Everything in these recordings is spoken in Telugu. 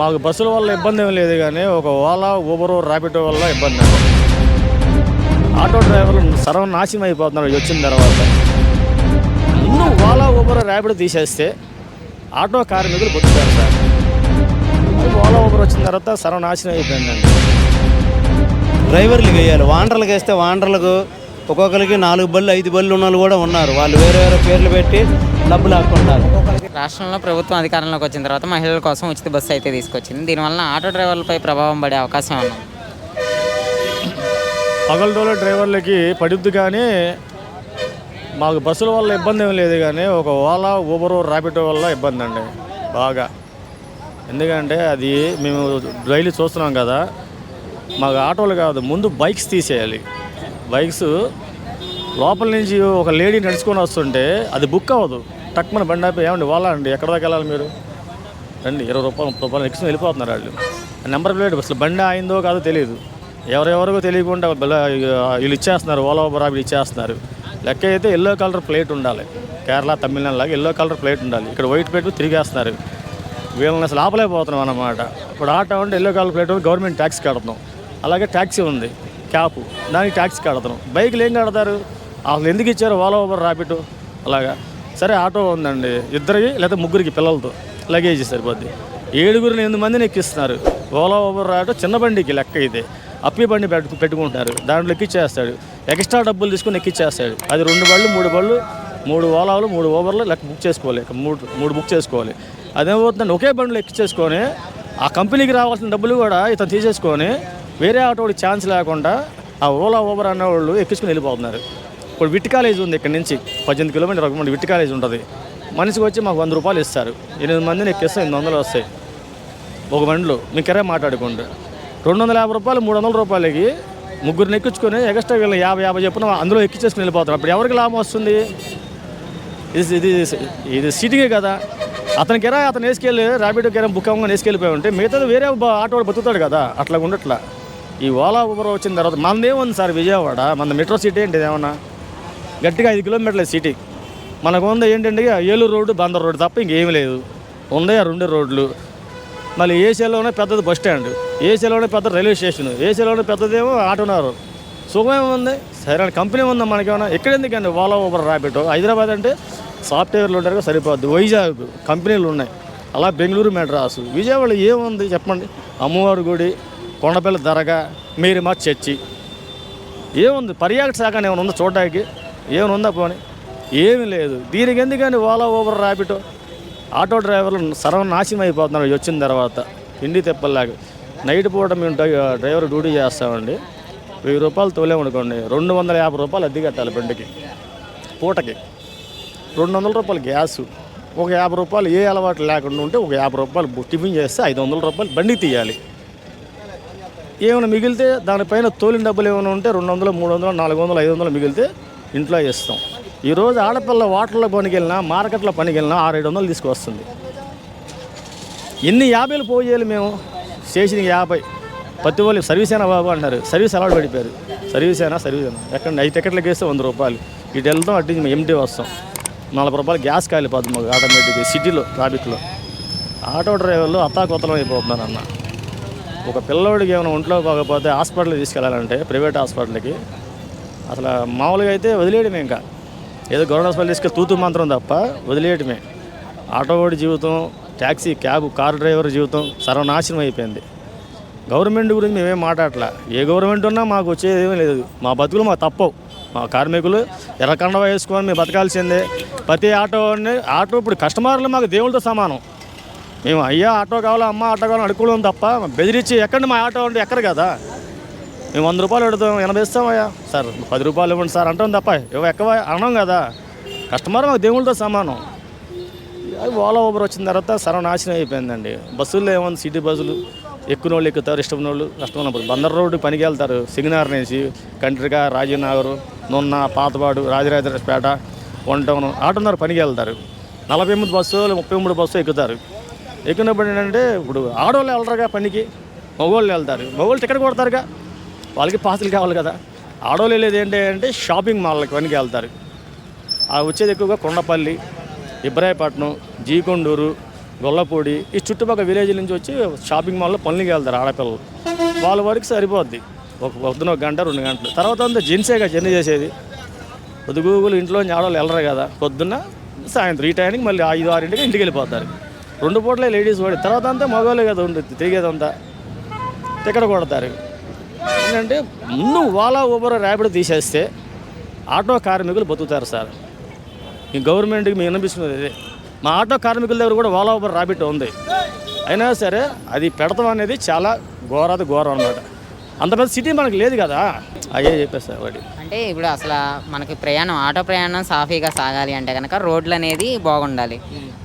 మాకు బస్సుల వల్ల ఇబ్బంది ఏం లేదు కానీ ఒక ఓలా ఊబరు ర్యాపిడో వల్ల ఇబ్బంది. ఆటో డ్రైవర్లు సర్వనాశనం అయిపోతున్నారు వచ్చిన తర్వాత. ముందు ఓలా ఊబర్ ర్యాపిడో తీసేస్తే ఆటో కార్మికులు బతుకుతారు సార్. ఓలా ఊబర్ వచ్చిన తర్వాత సర్వనాశనం అయిపోయిందండి డ్రైవర్లు వేయాలి. వాండర్లకు వేస్తే వాండర్లకు ఒక్కొక్కరికి నాలుగు బళ్ళు ఐదు బళ్ళు ఉన్న వాళ్ళు కూడా ఉన్నారు. వాళ్ళు వేరే వేరే పేర్లు పెట్టి డబ్బులు లాక్కుంటారు రాష్ట్రంలో ప్రభుత్వం అధికారంలోకి వచ్చిన తర్వాత మహిళల కోసం ఉచిత బస్సు అయితే తీసుకొచ్చింది. దీనివల్ల ఆటో డ్రైవర్లపై ప్రభావం పడే అవకాశం ఉంది పగలటోళ్ళ డ్రైవర్లకి పడుద్ది కానీ మాకు బస్సుల వల్ల ఇబ్బంది ఏం లేదు కానీ ఒక ఓలా ఊబరు ర్యాపిడో వల్ల ఇబ్బంది అండి బాగా. ఎందుకంటే అది మేము రైలు చూస్తున్నాం కదా మాకు ఆటోలు కాదు ముందు బైక్స్ తీసేయాలి. బైక్స్ లోపల నుంచి ఒక లేడీ నడుచుకొని వస్తుంటే అది బుక్ అవ్వదు. టక్మన బండి ఆపి ఏమండి ఓలా అండి ఎక్కడ దాకా వెళ్ళాలి మీరు? రండి ఇరవై రూపాయలు ముప్పై రూపాయలు ఎక్స్ట్రా వెళ్ళిపోతున్నారు వాళ్ళు. నెంబర్ ప్లేట్ అసలు బండి ఆయిందో కాదో తెలియదు ఎవరెవరికో తెలియకుండా వీళ్ళు ఇచ్చేస్తున్నారు ఓలా ఓబర్ రాపిడ్ ఇచ్చేస్తున్నారు. లెక్క అయితే ఎల్లో కలర్ ప్లేట్ ఉండాలి. కేరళ తమిళనాడు లాగా ఎల్లో కలర్ ప్లేట్ ఉండాలి. ఇక్కడ వైట్ ప్లేట్ తిరిగేస్తున్నారు. వీళ్ళని అసలు ఆపలేకపోతున్నాం అన్నమాట. ఇప్పుడు ఆటో అంటే yellow colour plate government tax కడుతున్నాం అలాగే ట్యాక్సీ ఉంది క్యాప్ దానికి ట్యాక్సీ కడుతున్నాం బైక్లు ఏం కడతారు? అసలు ఎందుకు ఇచ్చారు ఓలా ఓబర్ రాపిడ్ అలాగా. సరే ఆటో ఉందండి. ఇద్దరికి లేదా ముగ్గురికి పిల్లలతో లగేజ్ సరిపోద్ది. ఏడుగురిని ఎనిమిది మందిని ఎక్కిస్తున్నారు. ఓలా ఊబర్ ఆటో చిన్న బండికి లెక్క ఇది. అప్పి బండి పెట్టు పెట్టుకుంటారు దాంట్లో ఎక్కిచ్చేస్తాడు. ఎక్స్ట్రా డబ్బులు తీసుకుని ఎక్కిచ్చేస్తాడు. అది రెండు బళ్ళు మూడు బళ్ళు మూడు ఓలాలు మూడు ఓవర్లు లెక్క బుక్ చేసుకోవాలి. మూడు మూడు బుక్ చేసుకోవాలి. అదేమవుతుందండి ఒకే బండిలో ఎక్కించేసుకొని ఆ కంపెనీకి రావాల్సిన డబ్బులు కూడా ఇతను తీసేసుకొని వేరే ఆటోడికి ఛాన్స్ లేకుండా ఆ ఓలా ఓవర్ అనే వాళ్ళు ఎక్కించుకుని వెళ్ళిపోతున్నారు. ఇప్పుడు విట్ కాలేజ్ ఉంది ఇక్కడ నుంచి పద్దెనిమిది కిలోమీటర్ ఒక విట్ కాలేజ్ ఉంటుంది. మనిషికి వచ్చి మాకు వంద రూపాయలు ఇస్తారు. ఎనిమిది మందిని ఎక్కిస్తే ఎనిమిది వందలు వస్తాయి. ఒక బండ్లు. మీ కిరాయి మాట్లాడుకుంటే రెండు వందల యాభై రూపాయలు మూడు వందల రూపాయలకి ముగ్గురిని ఎక్కించుకొని ఎక్స్ట్రా వీళ్ళు యాభై యాభై చెప్పిన అందులో ఎక్కించేసుకుని వెళ్ళిపోతారు అప్పుడు ఎవరికి లాభం వస్తుంది? ఇది ఇది ఇది సీటింగే కదా. అతని కిరాయి అతను వేసుకెళ్ళి ర్యాపిడో కిరాయి బుక్ అవ్వగానే వేసుకెళ్ళిపోయి ఉంటే మిగతాది వేరే ఆటో బతుకుతాడు కదా. అట్లా ఉండట్లా. ఈ ఓలా ఊబర్ వచ్చిన తర్వాత మనదేముంది సార్ విజయవాడ? మన మెట్రో సిటీ ఏంటి ఏమన్నా? గట్టిగా ఐదు కిలోమీటర్ల సిటీ మనకు ఉంది ఏంటంటే ఏలూరు రోడ్డు బందర్ రోడ్డు తప్ప ఇంకేమీ లేదు. ఉన్నాయి ఆ రెండు రోడ్లు. మళ్ళీ ఏసీలోనే పెద్దది బస్ స్టాండ్. ఏసీలోనే పెద్ద రైల్వే స్టేషన్. ఏసీలోనే పెద్దదేమో ఆటోనారు. సుఖం ఉంది. సరైన కంపెనీ ఉందా మనకేమన్నా? ఎక్కడ ఎందుకండి ఓలా ఊబర్ రాబెట్? హైదరాబాద్ అంటే సాఫ్ట్వేర్లు ఉంటారు సరిపోద్ది. వైజాగ్ కంపెనీలు ఉన్నాయి. అలా బెంగళూరు మెడ్రాసు. విజయవాడ ఏముంది చెప్పండి? అమ్మవారి గుడి కొండపల్లి దరగా మీరిమా చర్చి. ఏముంది? పర్యాటక శాఖ ఏమైనా ఉందా చూడడానికి? ఏమనుందా పోనీ? ఏమీ లేదు. దీనికి ఎందుకని ఓలా ఊబర్ ర్యాపిడో ఆటో డ్రైవర్లు సర్వనాశనం అయిపోతున్నారు వచ్చిన తర్వాత ఇండి తెప్పల్లాగా. నైట్ పూట మేము డ్రైవర్ డ్యూటీ చేస్తామండి. వెయ్యి రూపాయలు తోలేమనుకోండి రెండు వందల యాభై రూపాయలు అద్దె కట్టాలి బండికి పూటకి. రెండు వందల రూపాయలు గ్యాసు. ఒక యాభై రూపాయలు ఏ అలవాటు లేకుండా ఉంటే ఒక యాభై రూపాయలు టిఫిన్ చేస్తే ఐదు వందల రూపాయలు బండికి తీయాలి. ఏమైనా మిగిలితే దానిపైన తోలిన డబ్బులు ఏమైనా ఉంటే రెండు వందలు మూడు వందలు నాలుగు వందలు ఐదు వందలు మిగిలితే ఇంట్లో ఇస్తాం ఈరోజు ఆడపిల్ల వాటర్లో పనికెళ్ళినా మార్కెట్లో పనికి వెళ్ళినా ఆరు ఏడు వందలు తీసుకొస్తుంది ఎన్ని యాభైలు పోయేయాలి మేము? చేసిన యాభై. ప్రతి వాళ్ళు సర్వీస్ అయినా బాబు అంటారు సర్వీస్ అలవాటు పడిపోయారు. సర్వీస్ అయినా సర్వీస్ అయినా. ఎక్కడ ఐదు టికెట్లకి వేస్తే వంద రూపాయలు. ఇటు వెళ్తాం అటు మేము ఎంటీ వస్తాం. నలభై రూపాయలు గ్యాస్ కాలిపోతుంది మాకు ఆటోమేటిక్గా సిటీలో ట్రాఫిక్లో. ఆటో డ్రైవర్లు అత్తాకొత్తలం అయిపోతున్నారు అన్న. ఒక పిల్లోడికి ఏమైనా ఒంట్లో పోకపోతే హాస్పిటల్కి తీసుకెళ్ళాలంటే ప్రైవేట్ హాస్పిటల్కి అసలు మామూలుగా అయితే వదిలేయడమే ఇంకా. ఏదో గవర్నమెంట్ హాస్పిటల్ తీసుకెళ్ళి తూతు మంత్రం తప్ప వదిలేయడమే. ఆటో వాడి జీవితం ట్యాక్సీ క్యాబ్ కార్ డ్రైవర్ జీవితం సర్వనాశనం అయిపోయింది. గవర్నమెంట్ గురించి మేమేం మాట్లాడలే ఏ గవర్నమెంట్ ఉన్నా మాకు వచ్చేది ఏమీ లేదు. మా బతుకులు మాకు తప్పవు. మా కార్మికులు ఎర్రకండ వేసుకొని మేము బతకాల్సిందే. ప్రతి ఆటో ఆటో ఇప్పుడు కస్టమర్లు మాకు దేవుళ్ళతో సమానం. మేము అయ్యా ఆటో కావాలా అమ్మ ఆటో కావాలని అడుక్కోవడం తప్ప బెదిరించి ఎక్కడ మా ఆటో అంటే ఎక్కడ కదా? మేము వంద రూపాయలు పెడతాం ఎనభై ఇస్తామయ్యా. సార్ పది రూపాయలు ఇవ్వండి సార్ అంటాం తప్ప ఇవ్వ ఎక్కువ అనం కదా. కస్టమర్ మాకు దేవుళ్ళతో సమానం. అది ఓలా ఊబర్ వచ్చిన తర్వాత సర్వనాశనం అయిపోయిందండి. బస్సుల్లో ఏమన్నా సిటీ బస్సులు. ఎక్కువ వాళ్ళు ఎక్కుతారు ఇష్టం వాళ్ళు కష్టం బందర్ రోడ్డు పనికి వెళ్తారు సిగ్నార్ నుంచి. కంట్రిక రాజీనగర్ నున్న పాతపాడు రాజరాజపేట వన్ టౌన్ ఆటోన్నర పనికి వెళ్తారు. నలభై ఎనిమిది బస్సు ముప్పై మూడు బస్సు ఎక్కుతారు. ఎక్కినప్పుడు ఏంటంటే ఇప్పుడు ఆడవాళ్ళు వెళ్తారుగా పనికి మగవాళ్ళు వెళ్తారు. మగవాళ్ళు టికెట్ కొడతారుగా. వాళ్ళకి పాసులు కావాలి కదా. ఆడవాళ్ళు వెళ్ళేది ఏంటి అంటే షాపింగ్ మాల్కి పనికి వెళ్తారు. ఆ వచ్చేది ఎక్కువగా కొండపల్లి ఇబ్రాయపట్నం జీకొండూరు గొల్లపూడి ఈ చుట్టుపక్కల విలేజ్ నుంచి వచ్చి షాపింగ్ మాల్లో పనులకి వెళ్తారు ఆడపిల్లలు. వాళ్ళ వరకు సరిపోద్ది. ఒక పొద్దున ఒక గంట రెండు గంటలు. తర్వాత అంతా జెంట్సేగా జర్నీ చేసేది. పొద్దుగూగులు ఇంట్లో ఆడవాళ్ళు వెళ్ళరు కదా. పొద్దున్న సాయంత్రం ఈ టైంకి మళ్ళీ ఐదు ఆరింటికి ఇంటికి వెళ్ళిపోతారు. రెండు పూటలే లేడీస్ పడి తర్వాత అంతా మగవాళ్ళే కదా ఉంటుంది తిరిగేదంతా. టికెట్ కొడతారు. ఏంటంటే ముందు ఓలా ఊబర్ ర్యాపిడ్ తీసేస్తే ఆటో కార్మికులు బతుకుతారు సార్. ఈ గవర్నమెంట్కి మేము వినిపిస్తున్నది ఇదే మా ఆటో కార్మికుల దగ్గర కూడా ఓలా ఊబర్ ర్యాపిడ్ ఉంది. అయినా సరే అది పెడతాం అనేది చాలా ఘోరాది ఘోరం అనమాట అంత పెద్ద సిటీ మనకు లేదు కదా. అయ్యే చెప్పేస్తారు వాడి. అంటే ఇప్పుడు అసలు మనకి ప్రయాణం ఆటో ప్రయాణం సాఫీగా సాగాలి అంటే కనుక రోడ్లు అనేది బాగుండాలి.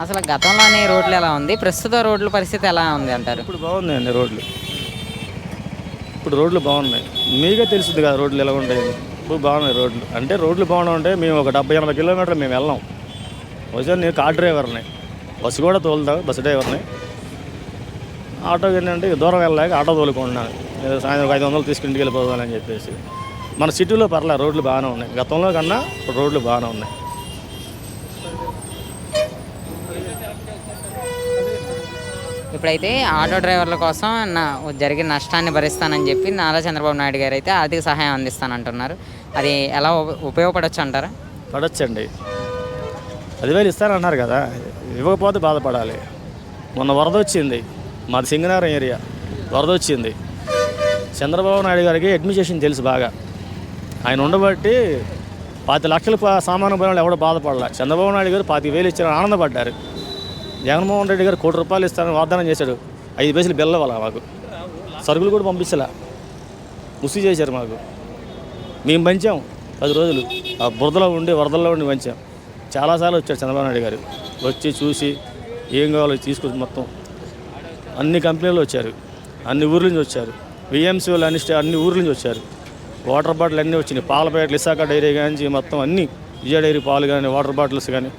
అసలు గతంలోనే రోడ్లు ఎలా ఉంది? ప్రస్తుత రోడ్ల పరిస్థితి ఎలా ఉంది అంటారు? ఇప్పుడు బాగున్నాయండి రోడ్లు. ఇప్పుడు రోడ్లు బాగున్నాయి. మీకే తెలుస్తుంది కదా రోడ్లు ఎలా ఉంటాయి. ఇప్పుడు బాగున్నాయి రోడ్లు. అంటే రోడ్లు బాగున్నా ఉంటే మేము ఒక డెబ్బై ఎనభై కిలోమీటర్లు మేము వెళ్ళాం. వచ్చా నేను కార్ డ్రైవర్ని. బస్సు కూడా తోలుతా బస్సు డ్రైవర్ని. ఆటోకి ఏంటంటే దూరం వెళ్ళలేక ఆటో తోలుకుంటున్నాను సాయంత్రం ఐదు వందలు తీసుకుని వెళ్ళిపోవాలని చెప్పేసి. మన సిటీలో పర్లేదు రోడ్లు బాగానే ఉన్నాయి. గతంలో కన్నా రోడ్లు బాగానే ఉన్నాయి. ఇప్పుడైతే ఆటో డ్రైవర్ల కోసం నా జరిగిన నష్టాన్ని భరిస్తానని చెప్పి నారా చంద్రబాబు నాయుడు గారు అయితే ఆర్థిక సహాయం అందిస్తానంటున్నారు. అది ఎలా ఉప- ఉపయోగపడొచ్చు అంటారా పడచ్చండి. పదివేలు ఇస్తానన్నారు కదా ఇవ్వకపోతే బాధపడాలి. మొన్న వరద వచ్చింది మాది సింగనారం ఏరియా. వరద వచ్చింది. చంద్రబాబు నాయుడు గారికి అడ్మినిస్ట్రేషన్ తెలుసు బాగా. ఆయన ఉండబట్టి పాతి లక్షల పా- సామాను పోయిన ఎవడో బాధపడాల. చంద్రబాబు నాయుడు గారు పాతి వేలు ఇచ్చారని ఆనందపడ్డారు. జగన్మోహన్ రెడ్డి గారు కోటి రూపాయలు ఇస్తారని వాగ్దానం చేశాడు. ఐదు పైసలు బిల్ల మాకు? సరుకులు కూడా పంపించలే ముసి చేశారు మాకు. మేము పంచాం పది రోజులు. ఆ బురదలో ఉండి వరదల్లో ఉండి పంచాం. చాలాసార్లు వచ్చాడు చంద్రబాబు నాయుడు గారు. వచ్చి చూసి ఏం కావాలో తీసుకొచ్చి మొత్తం. అన్ని కంపెనీలు వచ్చారు. అన్ని ఊర్ల నుంచి వచ్చారు. విఎంసి వాళ్ళు అన్ని అన్ని ఊర్ల నుంచి వచ్చారు. వాటర్ బాటిల్ అన్నీ వచ్చినాయి. పాల ప్యాకెట్లు ఇసాక డైరీ కానీ మొత్తం అన్ని. విజయ డైరీ పాలు కానీ వాటర్ బాటిల్స్ కానీ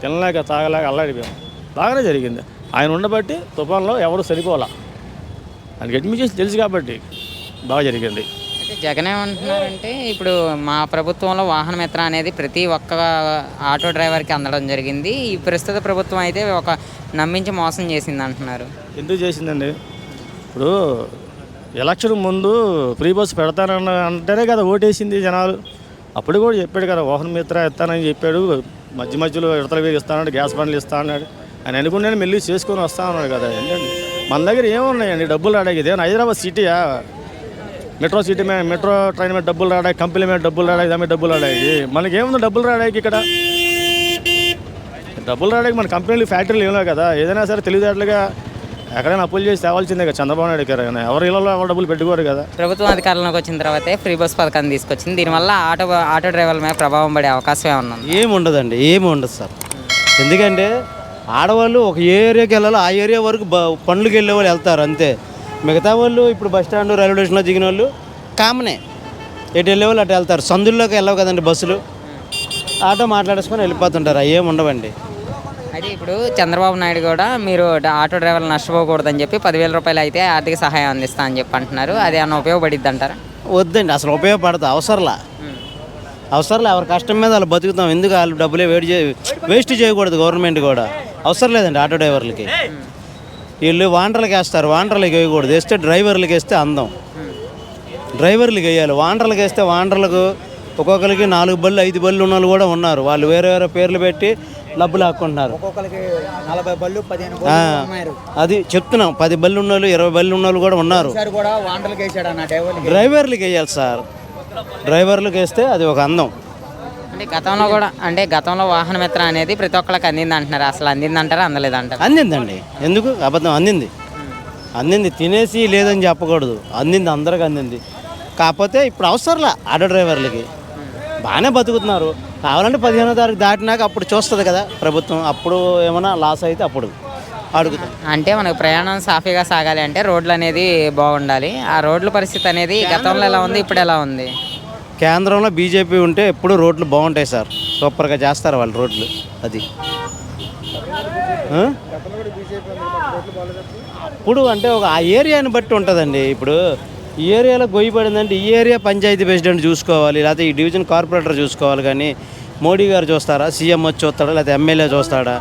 తినలేక తాగలేక అల్లాడిపోయాం. బాగానే జరిగింది. ఆయన ఉండబట్టి తుఫాన్లో ఎవరు సరిపోలా ఆయనకి అడ్మిషన్ తెలుసు కాబట్టి బాగా జరిగింది. జగన్ ఏమంటున్నారంటే ఇప్పుడు మా ప్రభుత్వంలో వాహన మిత్ర అనేది ప్రతి ఒక్క ఆటో డ్రైవర్కి అందడం జరిగింది. ఈ ప్రస్తుత ప్రభుత్వం అయితే ఒక నమ్మించి మోసం చేసింది అంటున్నారు. ఎందుకు చేసిందండి? ఇప్పుడు ఎలక్షన్ ముందు ఫ్రీ బస్ పెడతానన్న అంటేనే కదా ఓటేసింది జనాలు. అప్పుడు కూడా చెప్పాడు కదా వాహన మిత్ర ఇస్తానని చెప్పాడు. మధ్య మధ్యలో ఇడతల వేలు ఇస్తానన్నాడు గ్యాస్ బండ్లు ఇస్తా అన్నాడు ఆయన అనుకున్నాను మెల్లి చేసుకొని వస్తా అన్నాడు కదా. ఏంటండి? మన దగ్గర ఏమున్నాయండి? డబ్బులు రాడానికి ఇదేమన్నా హైదరాబాద్ సిటీయా? మెట్రో సిటీ మీద మెట్రో ట్రైన్ మీద డబ్బులు రాడానికి కంపెనీ మీద డబ్బులు రాడానికి దాని మీద డబ్బులు రాడానికి మనకి ఏముంది డబ్బులు రాడానికి ఇక్కడ? డబ్బులు రావడానికి మన కంపెనీలు ఫ్యాక్టరీలు ఏమో కదా? ఏదైనా సరే తెలివితేటలుగా ఎక్కడైనా అప్పులు చేసి తేవాల్సిందే కదా చంద్రబాబు నాయుడు గారు కానీ ఎవరి ఇళ్ళలో ఎవరు డబ్బులు పెట్టుకోరు కదా. ప్రభుత్వం అధికారంలోకి వచ్చిన తర్వాతే ఫ్రీ బస్ పథకాన్ని తీసుకొచ్చింది. దీనివల్ల ఆటో ఆటో డ్రైవర్ల మీద ప్రభావం పడే అవకాశం ఏమన్నా? ఏమి ఉండదండి ఏమి ఉండదు సార్. ఎందుకంటే ఆడవాళ్ళు ఒక ఏరియాకి వెళ్ళాలో ఆ ఏరియా వరకు బ పనులకు వెళ్ళే వాళ్ళు వెళ్తారు అంతే. మిగతా వాళ్ళు ఇప్పుడు బస్ స్టాండ్ రైల్వే స్టేషన్లో దిగిన వాళ్ళు కామనే. ఎటు వెళ్ళే వాళ్ళు అటు వెళ్తారు. సందుల్లోకి వెళ్ళవు కదండి బస్సులు. ఆటో మాట్లాడేసుకొని వెళ్ళిపోతుంటారు అవి ఏమి ఉండవండి. అయితే ఇప్పుడు చంద్రబాబు నాయుడు కూడా మీరు ఆటో డ్రైవర్లు నష్టపోకూడదని చెప్పి పదివేల రూపాయలు అయితే ఆర్థిక సహాయం అందిస్తా అని చెప్పి అంటున్నారు. అది ఏమన్నా ఉపయోగపడిద్ది అంటారా? వద్దండి అసలు ఉపయోగపడదు అవసరంలా. అవసరం ఎవరి కష్టం మీద వాళ్ళు బతుకుతాం. ఎందుకు వాళ్ళు డబ్బులే వేడి చే వేస్ట్ చేయకూడదు గవర్నమెంట్ కూడా. అవసరం లేదండి ఆటో డ్రైవర్లకి. వీళ్ళు వాండర్లకు వేస్తారు వాండర్లకు వేయకూడదు. వేస్తే డ్రైవర్లకు వేస్తే అందం. డ్రైవర్లకు వేయాలి. వాండర్లకు వేస్తే వాండర్లకు ఒక్కొక్కరికి నాలుగు బళ్ళు ఐదు బళ్ళు ఉన్న వాళ్ళు కూడా ఉన్నారు. వాళ్ళు వేరే వేరే పేర్లు పెట్టి డబ్బులు లాక్కుంటున్నారు. ఒక్కొక్కరికి నలభై బళ్ళు పదిహేను ఆ, బళ్ళు ఉన్నారు. అది చెప్తున్నాం. పది బళ్ళు ఉన్న వాళ్ళు ఇరవై బళ్ళు ఉన్న వాళ్ళు కూడా ఉన్నారు డ్రైవర్లకు వేయాలి సార్. డ్రైవర్లకు వేస్తే అది ఒక అందం. అంటే గతంలో కూడా అంటే గతంలో వాహన మిత్ర అనేది ప్రతి ఒక్కరికి అందింది అంటున్నారు. అసలు అందింది అంటారా అందలేదు అంటారు? అందిందండి. ఎందుకు? అబద్ధం అందింది. అందింది తినేసి లేదని చెప్పకూడదు. అందింది అందరికి అందింది. కాకపోతే ఇప్పుడు అవసరంలా ఆటో డ్రైవర్లకి. బాగానే బతుకుతున్నారు. కావాలంటే పదిహేనో తారీఖు దాటినాక అప్పుడు చూస్తుంది కదా ప్రభుత్వం. అప్పుడు ఏమైనా లాస్ అయితే అప్పుడు అడుగుతాం. అంటే మనకు ప్రయాణం సాఫీగా సాగాలి అంటే రోడ్లు అనేది బాగుండాలి. ఆ రోడ్ల పరిస్థితి అనేది గతంలో ఎలా ఉంది ఇప్పుడు ఎలా ఉంది? కేంద్రంలో బీజేపీ ఉంటే ఎప్పుడు రోడ్లు బాగుంటాయి సార్. సూపర్గా చేస్తారు వాళ్ళు రోడ్లు. అది. ఇప్పుడు అంటే ఒక ఆ ఏరియాని బట్టి ఉంటుందండి. ఇప్పుడు ఈ ఏరియాలో గొయ్యి పడిందంటే ఈ ఏరియా పంచాయతీ ప్రెసిడెంట్ చూసుకోవాలి లేకపోతే ఈ డివిజన్ కార్పొరేటర్ చూసుకోవాలి కానీ మోడీ గారు చూస్తారా? సీఎం వచ్చి చూస్తాడా? లేకపోతే ఎమ్మెల్యే చూస్తాడా?